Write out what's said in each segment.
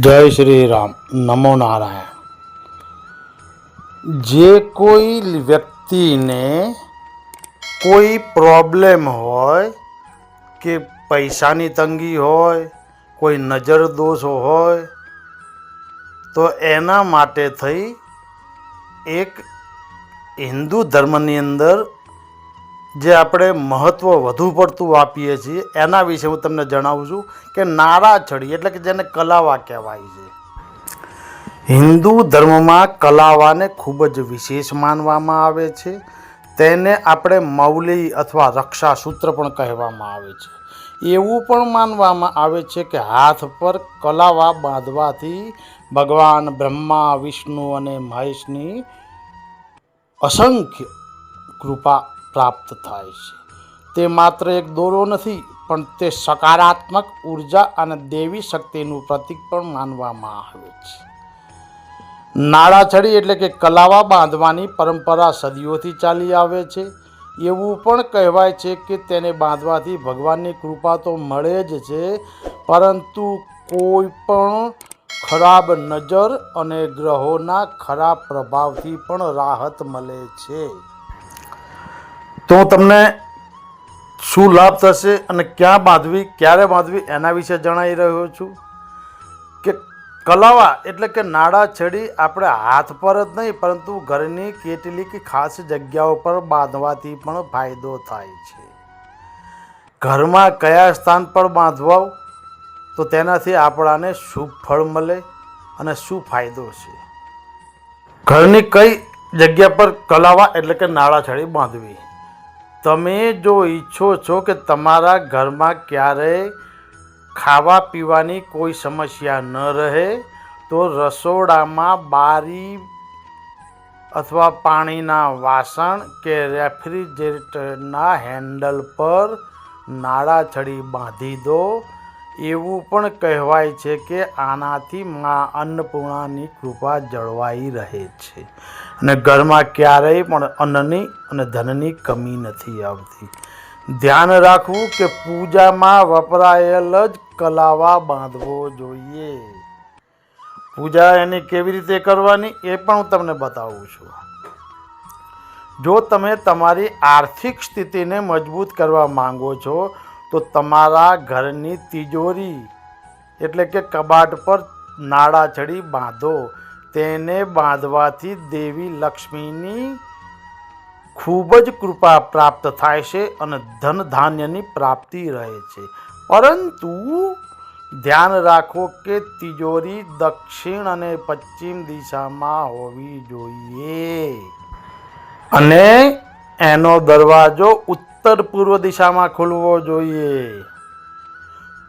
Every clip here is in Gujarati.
જય શ્રી રામ નમો નારાયણ. જે કોઈ વ્યક્તિને કોઈ પ્રોબ્લેમ હોય કે પૈસાની તંગી હોય, કોઈ નજર દોષ હોય, તો એના માટે થઈ એક હિન્દુ ધર્મની અંદર જે આપણે મહત્ત્વ વધુ પડતું આપીએ છીએ, એના વિશે હું તમને જણાવું છું કે નારાછડી એટલે કે જેને કલાવા કહેવાય છે. હિન્દુ ધર્મમાં કલાવાને ખૂબ જ વિશેષ માનવામાં આવે છે. તેને આપણે મૌલી અથવા રક્ષાસૂત્ર પણ કહેવામાં આવે છે. એવું પણ માનવામાં આવે છે કે હાથ પર કલાવા બાંધવાથી ભગવાન બ્રહ્મા, વિષ્ણુ અને મહેશની અસંખ્ય કૃપા પ્રાપ્ત થાય છે. તે માત્ર એક દોરો નથી, પણ તે સકારાત્મક ઊર્જા અને દેવી શક્તિનું પ્રતીક પણ માનવામાં આવે છે. નાળાછડી એટલે કે કલાવા બાંધવાની પરંપરા સદીઓથી ચાલી આવે છે. એવું પણ કહેવાય છે કે તેને બાંધવાથી ભગવાનની કૃપા તો મળે જ છે, પરંતુ કોઈ પણ ખરાબ નજર અને ગ્રહોના ખરાબ પ્રભાવથી પણ રાહત મળે છે. તો તમને શું લાભ થશે અને ક્યાં બાંધવી, ક્યારે બાંધવી એના વિશે જણાવી રહ્યો છું કે કલાવા એટલે કે નાડા છડી આપણે હાથ પર જ નહીં, પરંતુ ઘરની કેટલીક ખાસ જગ્યાઓ પર બાંધવાથી પણ ફાયદો થાય છે. ઘરમાં કયા સ્થાન પર બાંધવા તો તેનાથી આપણાને શુભ ફળ મળે અને શું ફાયદો છે? ઘરની કઈ જગ્યા પર કલાવા એટલે કે નાળા છડી બાંધવી? તમે જો ઈચ્છો છો કે તમારા ઘરમાં ક્યારેય ખાવા પીવાની કોઈ સમસ્યા ન રહે, તો રસોડામાં બારી અથવા પાણીના વાસણ કે રેફ્રિજરેટરના હેન્ડલ પર નાળા છડી બાંધી દો. એવું પણ કહેવાય છે કે આનાથી મા અન્નપૂર્ણાની કૃપા જળવાઈ રહે છે. અને ઘરમાં ક્યારેય પણ અન્નની અને ધનની કમી નથી આવતી. ધ્યાન રાખવું કે પૂજામાં વપરાયેલ જ કલાવા બાંધવો જોઈએ. પૂજા એની કેવી રીતે કરવાની એ પણ હું તમને બતાવું છું. જો તમે તમારી આર્થિક સ્થિતિને મજબૂત કરવા માંગો છો તો તમારા ઘરની તિજોરી એટલે કે કબાટ પર નાળા ચડી બાંધો. તેને બાંધવાથી દેવી લક્ષ્મીની ખૂબ જ કૃપા પ્રાપ્ત થાય છે અને ધન ધાન્યની પ્રાપ્તિ રહે છે. પરંતુ ધ્યાન રાખો કે તિજોરી દક્ષિણ અને પશ્ચિમ દિશામાં હોવી જોઈએ. અને એનો દરવાજો ઉત્તર પૂર્વ દિશામાં ખુલવો જોઈએ.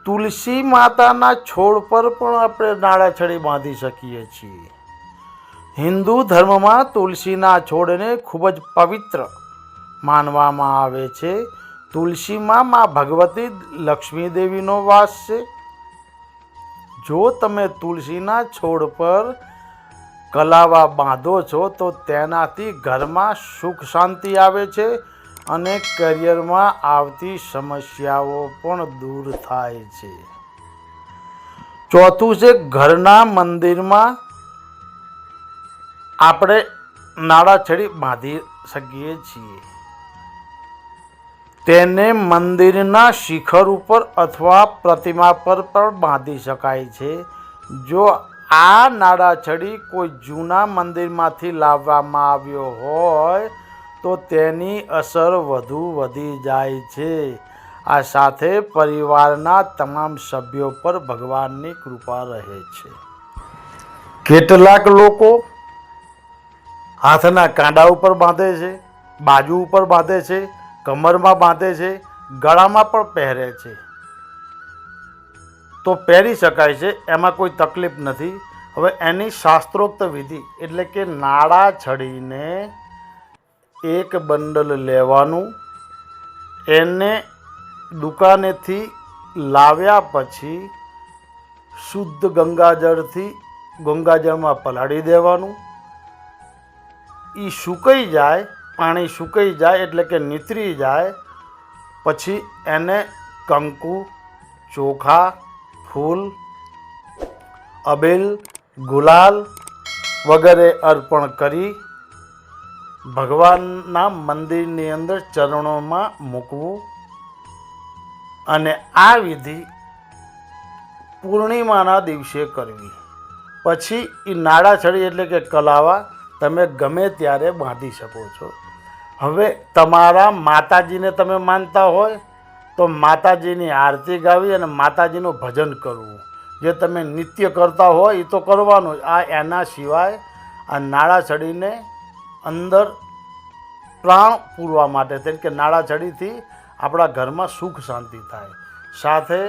તુલસી માતાના છોડ પર પણ આપણે નાળાછડી બાંધી શકીએ છીએ. હિન્દુ ધર્મમાં તુલસીના છોડને ખૂબ જ પવિત્ર માનવામાં આવે છે. તુલસીમાં મા ભગવતી લક્ષ્મી દેવીનો વાસ છે. જો તમે તુલસીના છોડ પર કલાવા બાંધો છો, તો તેનાથી ઘરમાં સુખ શાંતિ આવે છે. અને કરિયરમાં આવતી સમસ્યાઓ પણ દૂર થાય છે. ચોથું છે ઘરના મંદિરમાં આપણે નાળાછડી બાંધી શકીએ છીએ. તેને મંદિરના શિખર ઉપર અથવા પ્રતિમા પર પણ બાંધી શકાય છે. જો આ નાળાછડી કોઈ જૂના મંદિરમાંથી લાવવામાં આવ્યો હોય તો તેની અસર વધુ વધી જાય છે. આ સાથે પરિવારના તમામ સભ્યો પર ભગવાનની કૃપા રહે છે. કેટલાક લોકો હાથના કાંડા ઉપર બાંધે છે, બાજુ ઉપર બાંધે છે, કમરમાં બાંધે છે, ગળામાં પણ પહેરે છે. તો પહેરી શકાય છે, એમાં કોઈ તકલીફ નથી. હવે એની શાસ્ત્રોક્ત વિધિ એટલે કે નાળા છડીને એક બંડલ લેવાનું. એને દુકાનેથી લાવ્યા પછી શુદ્ધ ગંગાજળથી ગંગાજળમાં પલાળી દેવાનું. એ સુકાઈ જાય, પાણી સુકાઈ જાય એટલે કે નીતરી જાય. પછી એને કંકુ, ચોખા, ફૂલ, અબેલ, ગુલાલ વગેરે અર્પણ કરી ભગવાનના મંદિરની અંદર ચરણોમાં મૂકવું અને આ વિધિ પૂર્ણિમાના દિવસે કરવી. પછી એ નાડાછડી એટલે કે કલાવા તમે ગમે ત્યારે બાંધી શકો છો. હવે તમારા માતાજીને તમે માનતા હોય તો માતાજીની આરતી ગાવી અને માતાજીનું ભજન કરવું. જે તમે નિત્ય કરતા હોય એ તો કરવાનું. આ એના સિવાય આ નાળાછડીને અંદર પ્રાણ પૂરવા માટે તેમ કે નાળાછડીથી આપણા ઘરમાં સુખ શાંતિ થાય. સાથે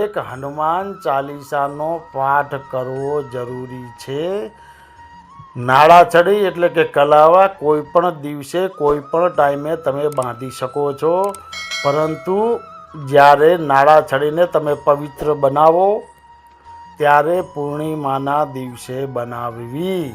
એક હનુમાન ચાલીસાનો પાઠ કરવો જરૂરી છે. નાળાછડી એટલે કે કલાવા, કોઈ પણ દિવસે, કોઈ પણ ટાઈમે તમે બાંધી શકો છો. પરંતુ જ્યારે નાળાછડીને તમે પવિત્ર બનાવો, ત્યારે પૂર્ણિમાના દિવસે બનાવવી.